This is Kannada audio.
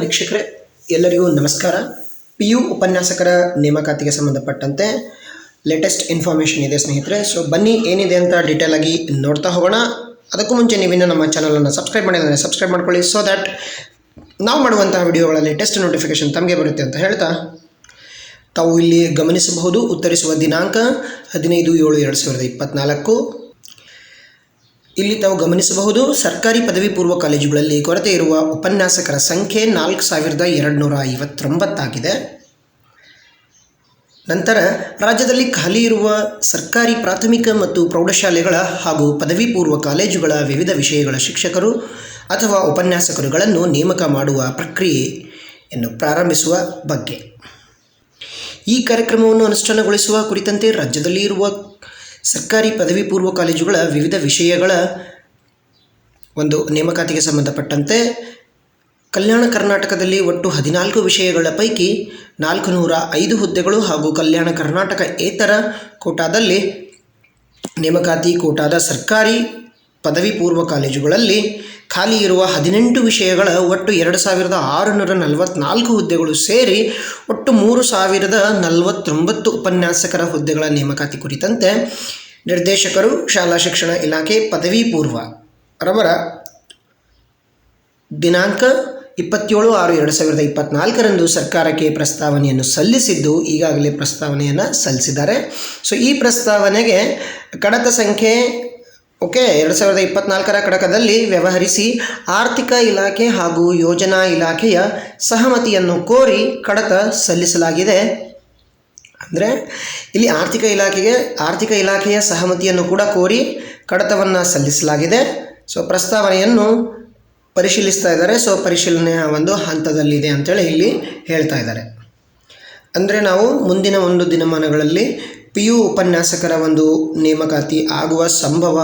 ವೀಕ್ಷಕರೇ, ಎಲ್ಲರಿಗೂ ನಮಸ್ಕಾರ. ಪಿ ಯು ಉಪನ್ಯಾಸಕರ ನೇಮಕಾತಿಗೆ ಸಂಬಂಧಪಟ್ಟಂತೆ ಲೇಟೆಸ್ಟ್ ಇನ್ಫಾರ್ಮೇಷನ್ ಇದೆ ಸ್ನೇಹಿತರೆ. ಸೊ ಬನ್ನಿ ಏನಿದೆ ಅಂತ ಡೀಟೇಲ್ ಆಗಿ ನೋಡ್ತಾ ಹೋಗೋಣ. ಅದಕ್ಕೂ ಮುಂಚೆ ನೀವಿನ್ನೂ ನಮ್ಮ ಚಾನಲನ್ನು ಸಬ್ಸ್ಕ್ರೈಬ್ ಮಾಡಿದರೆ ಸಬ್ಸ್ಕ್ರೈಬ್ ಮಾಡ್ಕೊಳ್ಳಿ. ಸೊ ದ್ಯಾಟ್ ನಾವು ಮಾಡುವಂತಹ ವಿಡಿಯೋಗಳ ಲೇಟೆಸ್ಟ್ ನೋಟಿಫಿಕೇಶನ್ ತಮಗೆ ಬರುತ್ತೆ ಅಂತ ಹೇಳ್ತಾ, ತಾವು ಇಲ್ಲಿ ಗಮನಿಸಬಹುದು. ಉತ್ತರಿಸುವ ದಿನಾಂಕ ಹದಿನೈದು ಏಳು ಎರಡು ಸಾವಿರದ ಇಪ್ಪತ್ತ್ನಾಲ್ಕು ಇಲ್ಲಿ ತಾವು ಗಮನಿಸಬಹುದು, ಸರ್ಕಾರಿ ಪದವಿ ಪೂರ್ವ ಕಾಲೇಜುಗಳಲ್ಲಿ ಕೊರತೆ ಇರುವ ಉಪನ್ಯಾಸಕರ ಸಂಖ್ಯೆ ನಾಲ್ಕು ಸಾವಿರದ ಎರಡುನೂರ ಐವತ್ತೊಂಬತ್ತಾಗಿದೆ. ನಂತರ, ರಾಜ್ಯದಲ್ಲಿ ಖಾಲಿ ಇರುವ ಸರ್ಕಾರಿ ಪ್ರಾಥಮಿಕ ಮತ್ತು ಪ್ರೌಢಶಾಲೆಗಳ ಹಾಗೂ ಪದವಿ ಪೂರ್ವ ಕಾಲೇಜುಗಳ ವಿವಿಧ ವಿಷಯಗಳ ಶಿಕ್ಷಕರು ಅಥವಾ ಉಪನ್ಯಾಸಕರುಗಳನ್ನು ನೇಮಕ ಮಾಡುವ ಪ್ರಕ್ರಿಯೆಯನ್ನು ಪ್ರಾರಂಭಿಸುವ ಬಗ್ಗೆ. ಈ ಕಾರ್ಯಕ್ರಮವನ್ನು ಅನುಷ್ಠಾನಗೊಳಿಸುವ ಕುರಿತಂತೆ ರಾಜ್ಯದಲ್ಲಿ ಇರುವ ಸರ್ಕಾರಿ ಪದವಿ ಪೂರ್ವ ಕಾಲೇಜುಗಳ ವಿವಿಧ ವಿಷಯಗಳ ಒಂದು ನೇಮಕಾತಿಗೆ ಸಂಬಂಧಪಟ್ಟಂತೆ ಕಲ್ಯಾಣ ಕರ್ನಾಟಕದಲ್ಲಿ ಒಟ್ಟು ಹದಿನಾಲ್ಕು ವಿಷಯಗಳ ಪೈಕಿ ನಾಲ್ಕು ನೂರ ಐದು ಹುದ್ದೆಗಳು ಹಾಗೂ ಕಲ್ಯಾಣ ಕರ್ನಾಟಕ ಏತರ ಕೋಟಾದಲ್ಲಿ ನೇಮಕಾತಿ ಕೋಟಾದ ಸರ್ಕಾರಿ ಪದವಿ ಪೂರ್ವ ಕಾಲೇಜುಗಳಲ್ಲಿ ಖಾಲಿ ಇರುವ ಹದಿನೆಂಟು ವಿಷಯಗಳ ಒಟ್ಟು ಎರಡು ಸಾವಿರದ ಆರುನೂರ ನಲವತ್ನಾಲ್ಕು ಹುದ್ದೆಗಳು ಸೇರಿ ಒಟ್ಟು ಮೂರು ಸಾವಿರದ ನಲವತ್ತೊಂಬತ್ತು ಉಪನ್ಯಾಸಕರ ಹುದ್ದೆಗಳ ನೇಮಕಾತಿ ಕುರಿತಂತೆ ನಿರ್ದೇಶಕರು, ಶಾಲಾ ಶಿಕ್ಷಣ ಇಲಾಖೆ ಪದವಿ ಪೂರ್ವ ರವರ ದಿನಾಂಕ ಇಪ್ಪತ್ತೇಳು ಆರು ಎರಡು ಸಾವಿರದ ಇಪ್ಪತ್ನಾಲ್ಕರಂದು ಸರ್ಕಾರಕ್ಕೆ ಪ್ರಸ್ತಾವನೆಯನ್ನು ಸಲ್ಲಿಸಿದ್ದು ಈಗಾಗಲೇ ಪ್ರಸ್ತಾವನೆಯನ್ನು ಸಲ್ಲಿಸಿದ್ದಾರೆ. ಸೊ ಈ ಪ್ರಸ್ತಾವನೆಗೆ ಕಡತ ಸಂಖ್ಯೆ ಓಕೆ, ಎರಡು ಸಾವಿರದ ಇಪ್ಪತ್ನಾಲ್ಕರ ಕಡಕದಲ್ಲಿ ವ್ಯವಹರಿಸಿ ಆರ್ಥಿಕ ಇಲಾಖೆ ಹಾಗೂ ಯೋಜನಾ ಇಲಾಖೆಯ ಸಹಮತಿಯನ್ನು ಕೋರಿ ಕಡತ ಸಲ್ಲಿಸಲಾಗಿದೆ. ಅಂದರೆ ಇಲ್ಲಿ ಆರ್ಥಿಕ ಇಲಾಖೆಗೆ, ಆರ್ಥಿಕ ಇಲಾಖೆಯ ಸಹಮತಿಯನ್ನು ಕೂಡ ಕೋರಿ ಕಡತವನ್ನು ಸಲ್ಲಿಸಲಾಗಿದೆ. ಸೊ ಪ್ರಸ್ತಾವನೆಯನ್ನು ಪರಿಶೀಲಿಸ್ತಾ ಇದ್ದಾರೆ. ಸೊ ಪರಿಶೀಲನೆಯ ಒಂದು ಹಂತದಲ್ಲಿದೆ ಅಂತೇಳಿ ಇಲ್ಲಿ ಹೇಳ್ತಾ ಇದ್ದಾರೆ. ಅಂದರೆ ನಾವು ಮುಂದಿನ ಒಂದು ದಿನಮಾನಗಳಲ್ಲಿ ಪಿ ಯು ಉಪನ್ಯಾಸಕರ ಒಂದು ನೇಮಕಾತಿ ಆಗುವ ಸಂಭವ